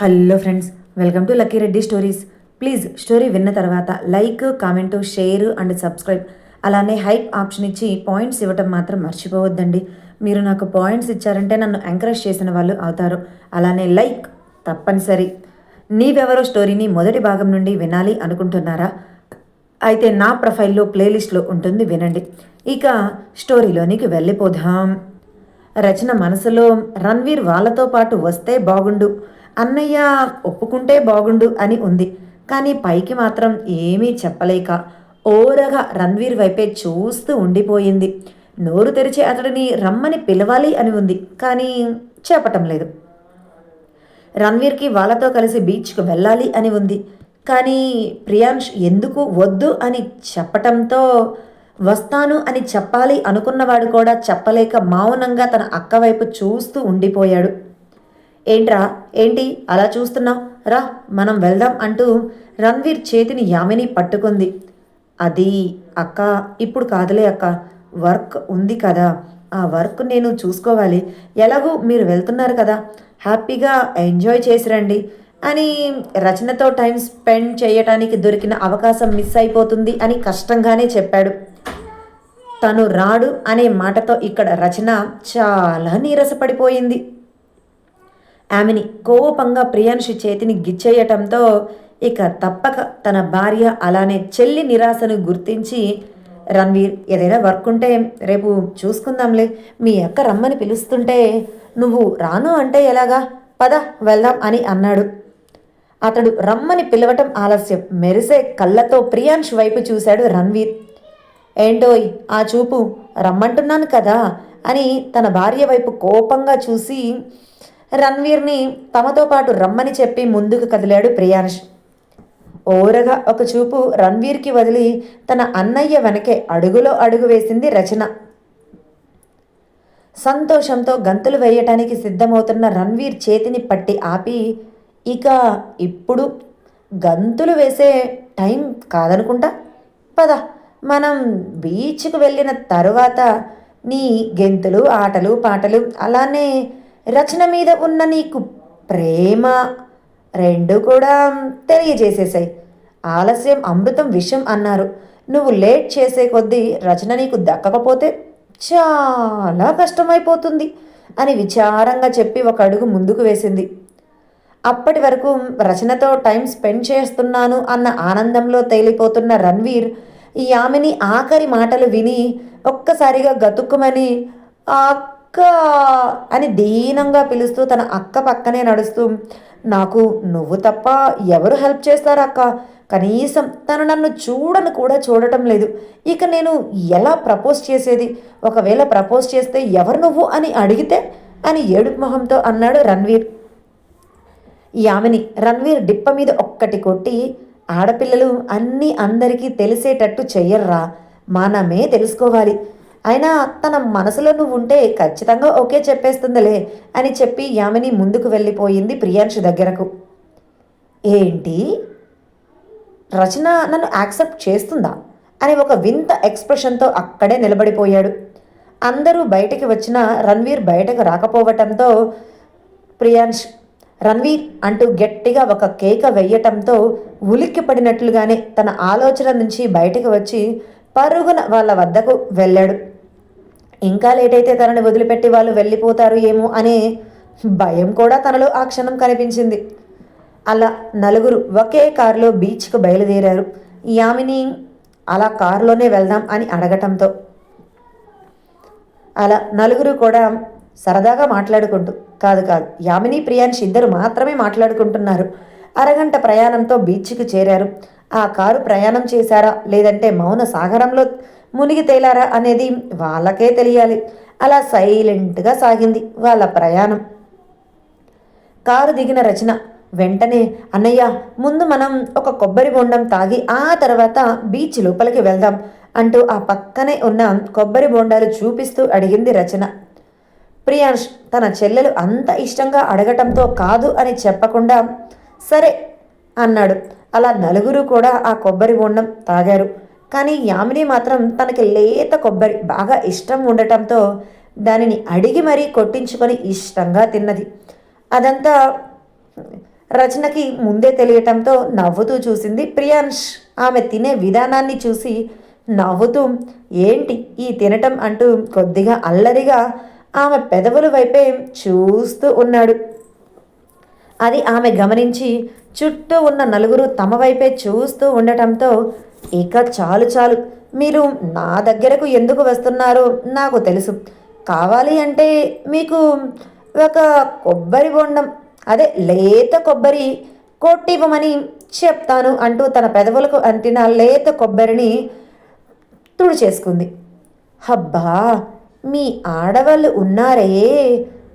Hello friends welcome to Lucky Reddy stories please story విన్న తర్వాత like comment share and subscribe అలానే hype option ఇచ్చి points ఇవ్వటం మాత్రం మర్చిపోవద్దండి. మీరు నాకు పాయింట్స్ ఇచ్చారంటే నన్ను ఎంకరేజ్ చేసిన వాళ్ళు అవుతారు. అలానే లైక్ తప్పనిసరి. నీవెవరో స్టోరీని మొదటి భాగం నుండి వినాలి అనుకుంటున్నారా? అయితే నా ప్రొఫైల్లో ప్లేలిస్ట్లో ఉంటుంది వినండి. ఇక స్టోరీలోనికి వెళ్ళిపోదాం. రచన మనసులో రణ్వీర్ వాళ్ళతో పాటు వస్తే బాగుండు. అన్నయ్య ఒప్పుకుంటే బాగుండు అని ఉంది. కానీ పైకి మాత్రం ఏమీ చెప్పలేక ఓరగా రణ్వీర్ వైపే చూస్తూ ఉండిపోయింది. నోరు తెరిచి అతడిని రమ్మని పిలవాలి అని ఉంది కానీ చెప్పటం లేదు. రణ్వీర్కి వాళ్ళతో కలిసి బీచ్కు వెళ్ళాలి అని ఉంది కానీ ప్రియాంష్ ఎందుకు వద్దు అని చెప్పటంతో వస్తాను అని చెప్పాలి అనుకున్నవాడు కూడా చెప్పలేక మౌనంగా తన అక్క వైపు చూస్తూ ఉండిపోయాడు. ఏంట్రా? ఏంటి? అలా చూస్తున్నావు? రా మనం వెళ్దాం అంటూ రణ్వీర్ చేతిని యామిని పట్టుకుంది. అది అక్క ఇప్పుడు కాదులే అక్క. వర్క్ ఉంది కదా. ఆ వర్క్ నేను చూసుకోవాలి. ఎలాగూ మీరు వెళ్తున్నారు కదా. హ్యాపీగా ఎంజాయ్ చేసిరండి అని రచనతో టైం స్పెండ్ చేయటానికి దొరికిన అవకాశం మిస్ అయిపోతుంది అని కష్టంగానే చెప్పాడు. తను రాడు అనే మాటతో ఇక్కడ రచన చాలా నీరసపడిపోయింది. ఆమెని కోపంగా ప్రియాంశి చేతిని గిచ్చేయటంతో ఇక తప్పక తన భార్య అలానే చెల్లి నిరాశను గుర్తించి రణ్వీర్ ఏదైనా వర్క్ ఉంటే రేపు చూసుకుందాంలే. మీ అక్క రమ్మని పిలుస్తుంటే నువ్వు రాను అంటే ఎలాగా? పద వెళ్దాం అని అన్నాడు. అతడు రమ్మని పిలవటం ఆలస్యం. మెరిసే కళ్ళతో ప్రియాంష్ వైపు చూశాడు రణ్వీర్. ఏంటోయ్ ఆ చూపు రమ్మంటున్నాను కదా అని తన భార్య వైపు కోపంగా చూసి రణ్వీర్ని తమతో పాటు రమ్మని చెప్పి ముందుకు కదిలాడు ప్రియాంష్ ఓరగా ఒక చూపు రణ్వీర్కి వదిలి తన అన్నయ్య వెనకే అడుగులో అడుగు వేసింది రచన. సంతోషంతో గంతులు వేయటానికి సిద్ధమవుతున్న రణ్వీర్ చేతిని పట్టి ఆపి ఇక ఇప్పుడు గంతులు వేసే టైం కాదనుకుంటా? పద మనం బీచ్కు వెళ్ళిన తరువాత నీ గెంతులు ఆటలు పాటలు అలానే రచన మీద ఉన్న నీకు ప్రేమ రెండు కూడా తెలియజేసేసాయి ఆలస్యం అమృతం విషం అన్నారు. నువ్వు లేట్ చేసే కొద్దీ రచన నీకు దక్కకపోతే చాలా కష్టమైపోతుంది అని విచారంగా చెప్పి ఒక అడుగు ముందుకు వేసింది. అప్పటి వరకు రచనతో టైం స్పెండ్ చేస్తున్నాను అన్న ఆనందంలో తేలిపోతున్న రణ్వీర్ ఈ ఆమెని ఆఖరి మాటలు విని ఒక్కసారిగా గతుక్కుమని ఆ అక్క అని దీనంగా పిలుస్తూ తన అక్క పక్కనే నడుస్తూ నాకు నువ్వు తప్ప ఎవరు హెల్ప్ చేస్తారు అక్క? కనీసం తను నన్ను చూడను కూడా చూడటం లేదు. ఇక నేను ఎలా ప్రపోజ్ చేసేది? ఒకవేళ ప్రపోజ్ చేస్తే ఎవరు నువ్వు అని అడిగితే? అని ఏడుపు మొహంతో అన్నాడు రణ్వీర్. యామిని రణ్వీర్ డిప్ప మీద ఒక్కటి కొట్టి ఆడపిల్లలు అన్నీ అందరికీ తెలిసేటట్టు చెయ్యర్రా. మనమే తెలుసుకోవాలి. అయినా తన మనసులో నువ్వు ఉంటే ఖచ్చితంగా ఓకే చెప్పేస్తుందిలే అని చెప్పి యామిని ముందుకు వెళ్ళిపోయింది ప్రియాంశు దగ్గరకు. ఏంటి? రచన నన్ను యాక్సెప్ట్ చేస్తుందా? అని ఒక వింత ఎక్స్ప్రెషన్తో అక్కడే నిలబడిపోయాడు. అందరూ బయటికి వచ్చిన రణ్వీర్ బయటకు రాకపోవటంతో ప్రియాంష్ రణ్వీర్ అంటూ గట్టిగా ఒక కేక వెయ్యటంతో ఉలిక్కి పడినట్లుగానే తన ఆలోచన నుంచి బయటకు వచ్చి పరుగున వాళ్ళ వద్దకు వెళ్ళాడు. ఇంకా లేట్ అయితే తనని వదిలిపెట్టి వాళ్ళు వెళ్ళిపోతారు ఏమో అనే భయం కూడా తనలో ఆ క్షణం కనిపించింది. అలా నలుగురు ఒకే కారులో బీచ్కు బయలుదేరారు. యామిని అలా కారులోనే వెళ్దాం అని అడగటంతో. అలా నలుగురు కూడా సరదాగా మాట్లాడుకుంటూ కాదు కాదు యామిని ప్రియాన్షి ఇద్దరు మాత్రమే మాట్లాడుకుంటున్నారు. అరగంట ప్రయాణంతో బీచ్కి చేరారు. ఆ కారు ప్రయాణం చేశారా? లేదంటే మౌన సాగరంలో మునిగి తేలారా అనేది వాళ్ళకే తెలియాలి. అలా సైలెంట్గా సాగింది వాళ్ళ ప్రయాణం. కారు దిగిన రచన. వెంటనే అన్నయ్య ముందు మనం ఒక కొబ్బరి బొండం తాగి ఆ తర్వాత బీచ్ లోపలికి వెళ్దాం అంటూ ఆ పక్కనే ఉన్న కొబ్బరి బొండాలు చూపిస్తూ అడిగింది రచన. ప్రియాంష్ తన చెల్లెలు అంత ఇష్టంగా అడగటంతో కాదు అని చెప్పకుండా సరే అన్నాడు. అలా నలుగురు కూడా ఆ కొబ్బరి బొండం తాగారు. కానీ యామిని మాత్రం తనకి లేత కొబ్బరి బాగా ఇష్టం ఉండటంతో దానిని అడిగి మరీ కొట్టించుకొని ఇష్టంగా తిన్నది. అదంతా రచనకి ముందే తెలియటంతో నవ్వుతూ చూసింది ప్రియాంష్. ఆమె తినే విధానాన్ని చూసి నవ్వుతూ ఏంటి ఈ తినటం? అంటూ కొద్దిగా అల్లరిగా ఆమె పెదవుల వైపే చూస్తూ ఉన్నాడు. అది ఆమె గమనించి చుట్టూ ఉన్న నలుగురు తమ వైపే చూస్తూ ఉండటంతో ఇక చాలు చాలు. మీరు నా దగ్గరకు ఎందుకు వస్తున్నారో నాకు తెలుసు. కావాలి అంటే మీకు ఒక కొబ్బరి బొండం అదే లేత కొబ్బరి కొట్టివ్వమని చెప్తాను అంటూ తన పెదవులకు అంటిన లేత కొబ్బరిని తుడిచేసుకుంది. హబ్బా మీ ఆడవాళ్ళు ఉన్నారే.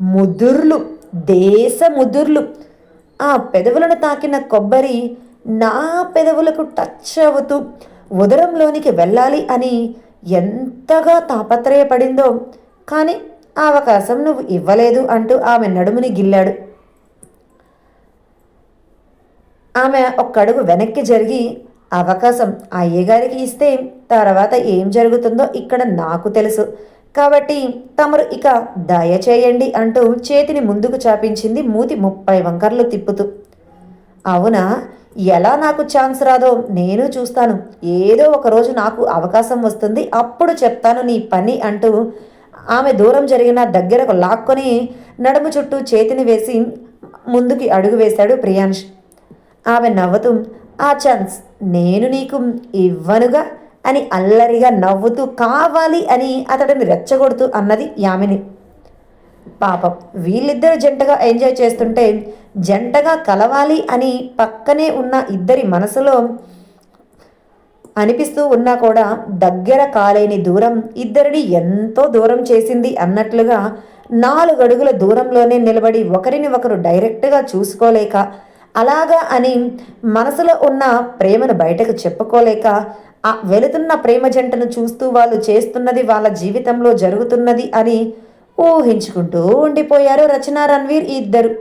ముదుర్లు దేశ ముదుర్లు. ఆ పెదవులను తాకిన కొబ్బరి నా పెదవులకు టచ్ అవుతూ ఉదరంలోనికి వెళ్ళాలి అని ఎంతగా తాపత్రయపడిందో కానీ ఆ అవకాశం నువ్వు ఇవ్వలేదు అంటూ ఆమె నడుముని గిల్లాడు. ఆమె ఒక్కడుగు వెనక్కి జరిగి అవకాశం అయ్యగారికి ఇస్తే తర్వాత ఏం జరుగుతుందో ఇక్కడ నాకు తెలుసు. కాబట్టి తమరు ఇక దయచేయండి అంటూ చేతిని ముందుకు చాపించింది మూతి ముప్పై వంకర్లు తిప్పుతూ. అవునా? ఎలా నాకు ఛాన్స్ రాదో నేను చూస్తాను. ఏదో ఒకరోజు నాకు అవకాశం వస్తుంది. అప్పుడు చెప్తాను నీ పని అంటూ ఆమె దూరం జరిగిన దగ్గరకు లాక్కొని నడుము చుట్టూ చేతిని వేసి ముందుకి అడుగు వేశాడు ప్రియాంష్ ఆమె నవ్వుతూ ఆ ఛాన్స్ నేను నీకు ఇవ్వనుగా అని అల్లరిగా నవ్వుతూ కావాలి అని అతడిని రెచ్చగొడుతూ అన్నది యామిని. పాపం వీళ్ళిద్దరు జంటగా ఎంజాయ్ చేస్తుంటే జంటగా కలవాలి అని పక్కనే ఉన్న ఇద్దరి మనసులో అనిపిస్తూ ఉన్నా కూడా దగ్గర కాలేని దూరం ఇద్దరిని ఎంతో దూరం చేసింది అన్నట్లుగా నాలుగు అడుగుల దూరంలోనే నిలబడి ఒకరిని ఒకరు డైరెక్ట్గా చూసుకోలేక అలాగా అని మనసులో ఉన్న ప్రేమను బయటకు చెప్పుకోలేక ఆ వెళుతున్న ప్రేమ జంటను చూస్తూ వాళ్ళు చేస్తున్నది వాళ్ళ జీవితంలో జరుగుతున్నది అని ఊహించుకుంటూ ఉండిపోయారు రచన రణ్వీర్ ఇద్దరు.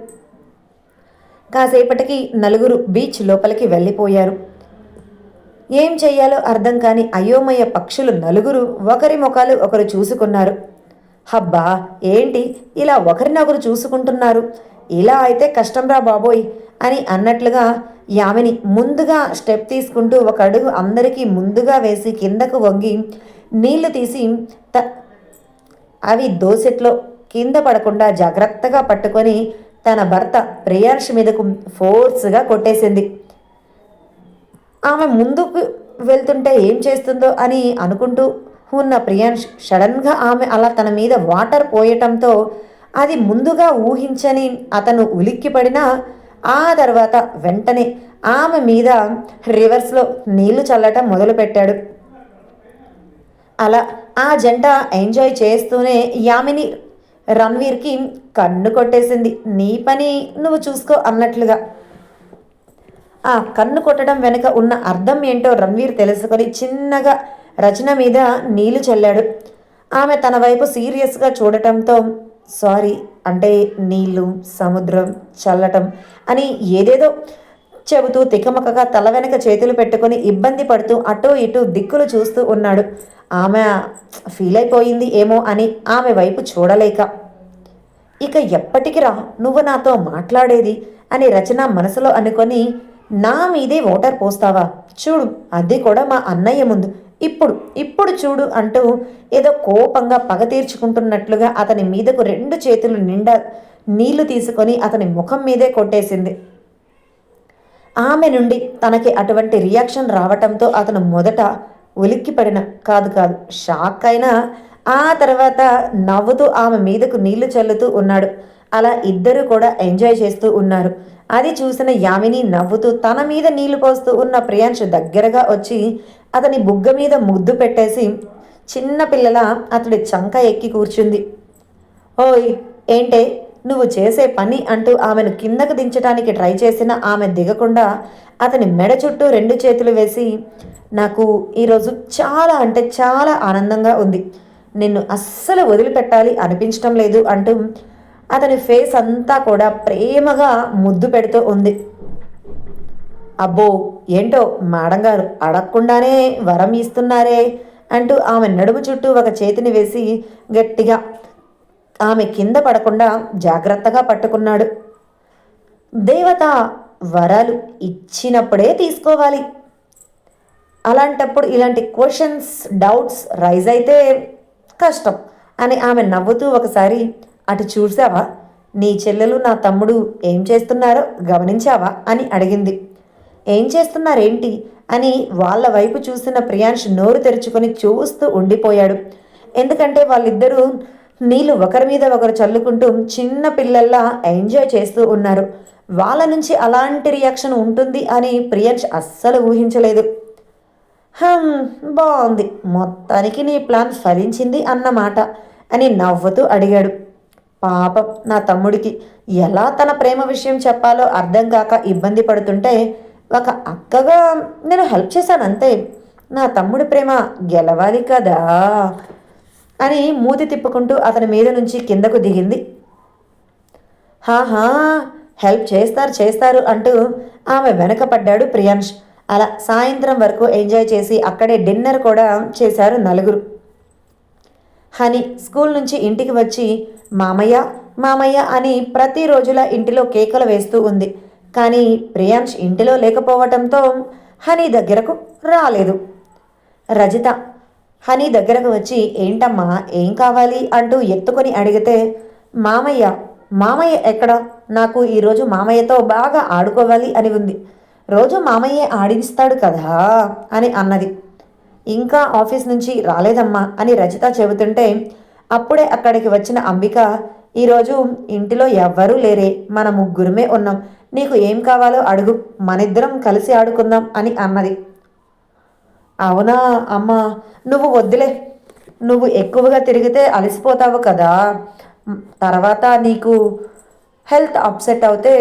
కాసేపటికి నలుగురు బీచ్ లోపలికి వెళ్ళిపోయారు. ఏం చెయ్యాలో అర్థం కాని అయోమయ పక్షులు నలుగురు ఒకరి ముఖాలు ఒకరు చూసుకున్నారు. హబ్బా ఏంటి? ఇలా ఒకరినొకరు చూసుకుంటున్నారు. ఇలా అయితే కష్టంరా బాబోయ్ అని అన్నట్లుగా యామిని ముందుగా స్టెప్ తీసుకుంటూ ఒక అడుగు అందరికీ ముందుగా వేసి కిందకు వంగి నీళ్ళు తీసి త అవి దోసెట్లో కింద పడకుండా జాగ్రత్తగా పట్టుకొని తన భర్త ప్రియాంష్ మీదకు ఫోర్స్గా కొట్టేసింది. ఆమె ముందుకు వెళ్తుంటే ఏం చేస్తుందో అని అనుకుంటూ ఉన్న ప్రియాంష్ సడన్గా ఆమె అలా తన మీద వాటర్ పోయటంతో అది ముందుగా ఊహించని అతను ఉలిక్కిపడినా ఆ తర్వాత వెంటనే ఆమె మీద రివర్స్లో నీళ్ళు చల్లటం మొదలుపెట్టాడు. అలా ఆ జంట ఎంజాయ్ చేస్తూనే యామిని రణ్వీర్కి కన్ను కొట్టేసింది. నీ పని నువ్వు చూసుకో అన్నట్లుగా. ఆ కన్ను కొట్టడం వెనుక ఉన్న అర్థం ఏంటో రణ్వీర్ తెలుసుకొని చిన్నగా రచన మీద నీళ్ళు చల్లాడు. ఆమె తన వైపు సీరియస్గా చూడటంతో సారీ అంటే నీళ్ళు సముద్రం చల్లటం అని ఏదేదో చెబుతూ తికమకగా తల వెనక చేతులు పెట్టుకొని ఇబ్బంది పడుతూ అటూ ఇటూ దిక్కులు చూస్తూ ఉన్నాడు. ఆమె ఫీల్ అయిపోయింది ఏమో అని ఆమె వైపు చూడలేక ఇక ఎప్పటికిరా నువ్వు నాతో మాట్లాడేది? అని రచన మనసులో అనుకొని నా మీదే ఓటర్ పోస్తావా? చూడు అది కూడా మా అన్నయ్య ముందు. ఇప్పుడు ఇప్పుడు చూడు అంటూ ఏదో కోపంగా పగ తీర్చుకుంటున్నట్లుగా అతని మీదకు రెండు చేతులు నిండా నీళ్ళు తీసుకొని అతని ముఖం మీదే కొట్టేసింది. ఆమె నుండి తనకి అటువంటి రియాక్షన్ రావటంతో అతను మొదట ఉలిక్కిపడిన కాదు కాదు షాక్ అయినా ఆ తర్వాత నవ్వుతూ ఆమె మీదకు నీళ్ళు చల్లుతూ ఉన్నాడు. అలా ఇద్దరు కూడా ఎంజాయ్ చేస్తూ ఉన్నారు. అది చూసిన యామిని నవ్వుతూ తన మీద నీళ్ళు పోస్తూ ఉన్న ప్రియాంశ్ దగ్గరగా వచ్చి అతని బుగ్గ మీద ముద్దు పెట్టేసి చిన్న పిల్లల అతడి చంక ఎక్కి కూర్చుంది. ఓయ్ ఏంటే? నువ్వు చేసే పని అంటూ ఆమెను కిందకు దించడానికి ట్రై చేసిన ఆమె దిగకుండా అతని మెడ చుట్టూ రెండు చేతులు వేసి నాకు ఈరోజు చాలా అంటే చాలా ఆనందంగా ఉంది. నిన్ను అస్సలు వదిలిపెట్టాలి అనిపించడం లేదు అంటూ అతని ఫేస్ అంతా కూడా ప్రేమగా ముద్దు పెడుతూ ఉంది. అబ్బో ఏంటో మేడం గారు అడగకుండానే వరం ఇస్తున్నారే అంటూ ఆమె నడుము చుట్టూ ఒక చేతిని వేసి గట్టిగా ఆమె కింద పడకుండా జాగ్రత్తగా పట్టుకున్నాడు. దేవత వరాలు ఇచ్చినప్పుడే తీసుకోవాలి. అలాంటప్పుడు ఇలాంటి క్వశ్చన్స్ డౌట్స్ రైజ్ అయితే కష్టం అని ఆమె నవ్వుతూ ఒకసారి అటు చూసావా నీ చెల్లెలు నా తమ్ముడు ఏం చేస్తున్నారో గమనించావా? అని అడిగింది. ఏం చేస్తున్నారేంటి? అని వాళ్ళ వైపు చూసిన ప్రియాంష్ నోరు తెరుచుకొని చూస్తూ ఉండిపోయాడు. ఎందుకంటే వాళ్ళిద్దరూ నీళ్ళు ఒకరి మీద ఒకరు చల్లుకుంటూ చిన్న పిల్లల్లా ఎంజాయ్ చేస్తూ ఉన్నారు. వాళ్ళ నుంచి అలాంటి రియాక్షన్ ఉంటుంది అని ప్రియాంష్ అస్సలు ఊహించలేదు. హమ్ బాగుంది మొత్తానికి నీ ప్లాన్ ఫలించింది అన్నమాట అని నవ్వుతూ అడిగాడు. పాపం నా తమ్ముడికి ఎలా తన ప్రేమ విషయం చెప్పాలో అర్థం కాక ఇబ్బంది పడుతుంటే ఒక అక్కగా నేను హెల్ప్ చేశాను అంతే. నా తమ్ముడి ప్రేమ గెలవాలి కదా. అని మూతి తిప్పుకుంటూ అతని మీద నుంచి కిందకు దిగింది. హాహా హెల్ప్ చేస్తారు చేస్తారు అంటూ ఆమె వెనకపడ్డాడు ప్రియాంష్. అలా సాయంత్రం వరకు ఎంజాయ్ చేసి అక్కడే డిన్నర్ కూడా చేశారు నలుగురు. హని స్కూల్ నుంచి ఇంటికి వచ్చి మామయ్య మామయ్య అని ప్రతిరోజులా ఇంటిలో కేకలు వేస్తూ ఉంది. కానీ ప్రియాంష్ ఇంటిలో లేకపోవటంతో హనీ దగ్గరకు రాలేదు. రజిత హనీ దగ్గరకు వచ్చి ఏంటమ్మా ఏం కావాలి? అంటూ ఎత్తుకొని అడిగితే మామయ్య మామయ్య ఎక్కడ? నాకు ఈరోజు మామయ్యతో బాగా ఆడుకోవాలి అని ఉంది. రోజు మామయ్య ఆడిస్తాడు కదా అని అన్నది. ఇంకా ఆఫీస్ నుంచి రాలేదమ్మా అని రజిత చెబుతుంటే అప్పుడే అక్కడికి వచ్చిన అంబిక ఈరోజు ఇంటిలో ఎవ్వరూ లేరే మన ముగ్గురమే ఉన్నాం. నీకు ఏం కావాలో అడుగు. మనిద్దరం కలిసి ఆడుకుందాం అని అన్నది. అవునా అమ్మా. నువ్వు వద్దులే. నువ్వు ఎక్కువగా తిరిగితే అలసిపోతావు కదా. తర్వాత నీకు హెల్త్ అప్సెట్ అవుతే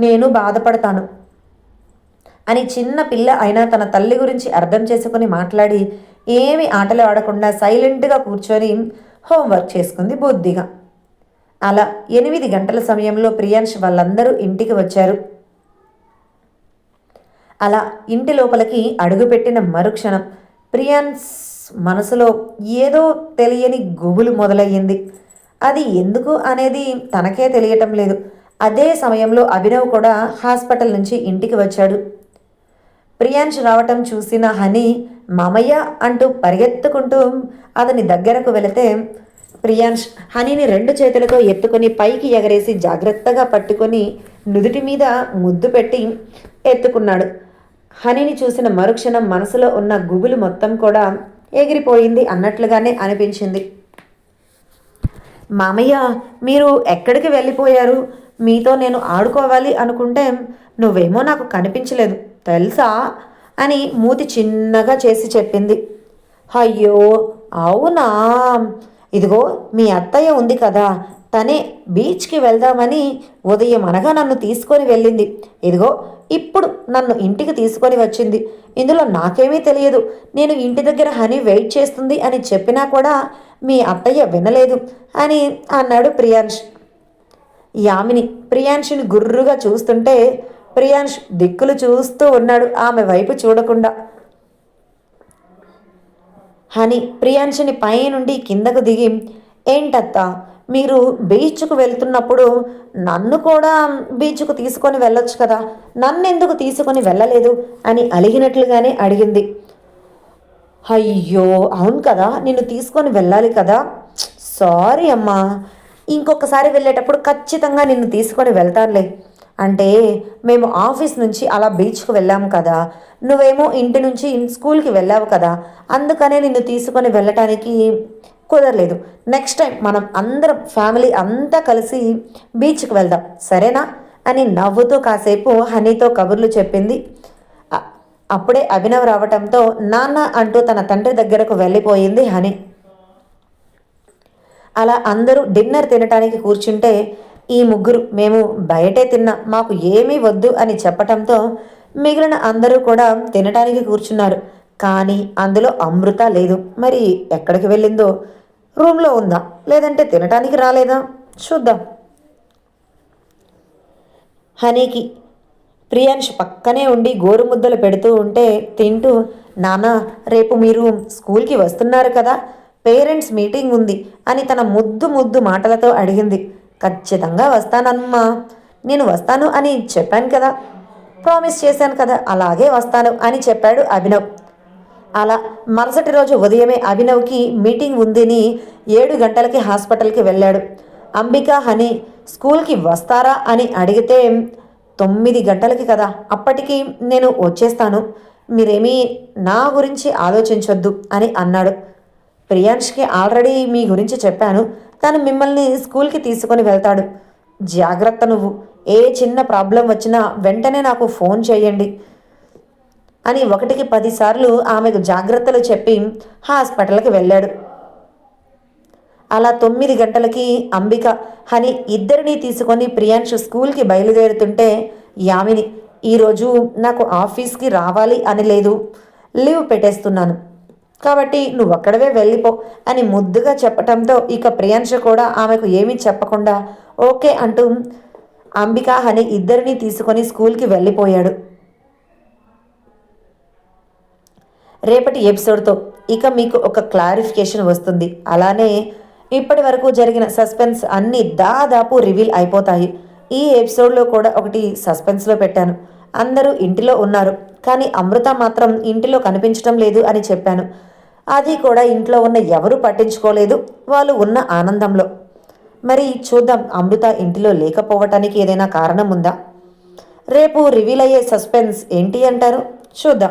నేను బాధపడతాను. అని చిన్న పిల్ల అయినా తన తల్లి గురించి అర్థం చేసుకుని మాట్లాడి ఏమి ఆటలు ఆడకుండా సైలెంట్గా కూర్చొని హోంవర్క్ చేసుకుంది బుద్ధిగా. అలా ఎనిమిది గంటల సమయంలో ప్రియాంష్ వాళ్ళందరూ ఇంటికి వచ్చారు. అలా ఇంటి లోపలికి అడుగుపెట్టిన మరుక్షణం ప్రియాన్స్ మనసులో ఏదో తెలియని గుబులు మొదలయ్యింది. అది ఎందుకు అనేది తనకే తెలియటం లేదు. అదే సమయంలో అభినవ్ కూడా హాస్పిటల్ నుంచి ఇంటికి వచ్చాడు. ప్రియాంష్ రావటం చూసిన హనీ మామయ్య అంటూ పరిగెత్తుకుంటూ అతని దగ్గరకు వెళితే ప్రియాంష్ హనీని రెండు చేతులతో ఎత్తుకొని పైకి ఎగరేసి జాగ్రత్తగా పట్టుకొని నుదుటి మీద ముద్దు పెట్టి ఎత్తుకున్నాడు. హనీని చూసిన మరుక్షణం మనసులో ఉన్న గుబులు మొత్తం కూడా ఎగిరిపోయింది అన్నట్లుగానే అనిపించింది. మామయ్య మీరు ఎక్కడికి వెళ్ళిపోయారు? మీతో నేను ఆడుకోవాలి అనుకుంటే నువ్వేమో నాకు కనిపించలేదు తెలుసా? అని మూతి చిన్నగా చేసి చెప్పింది. అయ్యో అవునా? ఇదిగో మీ అత్తయ్య ఉంది కదా తనే బీచ్కి వెళ్దామని ఉదయం అనగా నన్ను తీసుకొని వెళ్ళింది. ఇదిగో ఇప్పుడు నన్ను ఇంటికి తీసుకొని వచ్చింది. ఇందులో నాకేమీ తెలియదు. నేను ఇంటి దగ్గర హనీ వెయిట్ చేస్తుంది అని చెప్పినా కూడా మీ అత్తయ్య వినలేదు అని అన్నాడు ప్రియాంష్. యామిని ప్రియాంష్ని గుర్రుగా చూస్తుంటే ప్రియాంష్ దిక్కులు చూస్తూ ఉన్నాడు ఆమె వైపు చూడకుండా. హని పై పైనుండి కిందకు దిగి ఏంటత్తా మీరు బీచ్కు వెళ్తున్నప్పుడు నన్ను కూడా బీచ్కు తీసుకొని వెళ్ళొచ్చు కదా. నన్ను ఎందుకు తీసుకొని వెళ్ళలేదు అని అలిగినట్లుగానే అడిగింది. అయ్యో అవును కదా నిన్ను తీసుకొని వెళ్ళాలి కదా. సారీ అమ్మా ఇంకొకసారి వెళ్ళేటప్పుడు ఖచ్చితంగా నిన్ను తీసుకొని వెళ్తానులే. అంటే మేము ఆఫీస్ నుంచి అలా బీచ్కు వెళ్ళాము కదా. నువ్వేమో ఇంటి నుంచి స్కూల్కి వెళ్ళావు కదా. అందుకనే నిన్ను తీసుకొని వెళ్ళటానికి కుదరలేదు. నెక్స్ట్ టైం మనం అందరం ఫ్యామిలీ అంతా కలిసి బీచ్కి వెళ్దాం. సరేనా? అని నవ్వుతూ కాసేపు హనీతో కబుర్లు చెప్పింది. అప్పుడే అభినవ్ రావటంతో నాన్న అంటూ తన తండ్రి దగ్గరకు వెళ్ళిపోయింది హనీ. అలా అందరూ డిన్నర్ తినటానికి కూర్చుంటే ఈ ముగ్గురు మేము బయటే తిన్నా మాకు ఏమీ వద్దు అని చెప్పటంతో మిగిలిన అందరూ కూడా తినటానికి కూర్చున్నారు. కానీ అందులో అమృత లేదు. మరి ఎక్కడికి వెళ్ళిందో రూమ్లో ఉందా? లేదంటే తినటానికి రాలేదా? చూద్దాం. హనీకి ప్రియాంష్ పక్కనే ఉండి గోరుముద్దలు పెడుతూ ఉంటే తింటూ నాన్న రేపు మీరు స్కూల్కి వస్తున్నారు కదా పేరెంట్స్ మీటింగ్ ఉంది అని తన ముద్దు ముద్దు మాటలతో అడిగింది. ఖచ్చితంగా వస్తానమ్మా. నేను వస్తాను అని చెప్పాను కదా. ప్రామిస్ చేశాను కదా అలాగే వస్తాను అని చెప్పాడు అభినవ్. అలా మరుసటి రోజు ఉదయమే అభినవ్కి మీటింగ్ ఉందని ఏడు గంటలకి హాస్పిటల్కి వెళ్ళాడు. అంబిక హని స్కూల్కి వస్తారా అని అడిగితే తొమ్మిది గంటలకి కదా అప్పటికి నేను వచ్చేస్తాను. మీరేమీ నా గురించి ఆలోచించొద్దు అని అన్నాడు. ప్రియాంష్కి ఆల్రెడీ మీ గురించి చెప్పాను. తను మిమ్మల్ని స్కూల్కి తీసుకొని వెళ్తాడు. జాగ్రత్త నువ్వు. ఏ చిన్న ప్రాబ్లం వచ్చినా వెంటనే నాకు ఫోన్ చేయండి. అని ఒకటికి పదిసార్లు ఆమెకు జాగ్రత్తలు చెప్పి హాస్పిటల్కి వెళ్ళాడు. అలా తొమ్మిది గంటలకి అంబిక హని ఇద్దరిని తీసుకొని ప్రియాంశు స్కూల్కి బయలుదేరుతుంటే యామిని ఈరోజు నాకు ఆఫీస్కి రావాలి అని లేదు లీవ్ పెట్టేస్తున్నాను. కాబట్టి నువ్వు అక్కడవే వెళ్ళిపో అని ముద్దుగా చెప్పటంతో ఇక ప్రియాంష కూడా ఆమెకు ఏమీ చెప్పకుండా ఓకే అంటూ అంబిక హని ఇద్దరిని తీసుకొని స్కూల్కి వెళ్ళిపోయాడు. రేపటి ఎపిసోడ్తో ఇక మీకు ఒక క్లారిఫికేషన్ వస్తుంది. అలానే ఇప్పటి వరకు జరిగిన సస్పెన్స్ అన్నీ దాదాపు రివీల్ అయిపోతాయి. ఈ ఎపిసోడ్లో కూడా ఒకటి సస్పెన్స్లో పెట్టాను. అందరూ ఇంటిలో ఉన్నారు. కానీ అమృత మాత్రం ఇంటిలో కనిపించడం లేదు అని చెప్పాను. అది కూడా ఇంట్లో ఉన్న ఎవరు పట్టించుకోలేదు. వాళ్ళు ఉన్న ఆనందంలో. మరి చూద్దాం అమృత ఇంటిలో లేకపోవటానికి ఏదైనా కారణం ఉందా? రేపు రివీల్ అయ్యే సస్పెన్స్ ఏంటి అంటారు? చూద్దాం.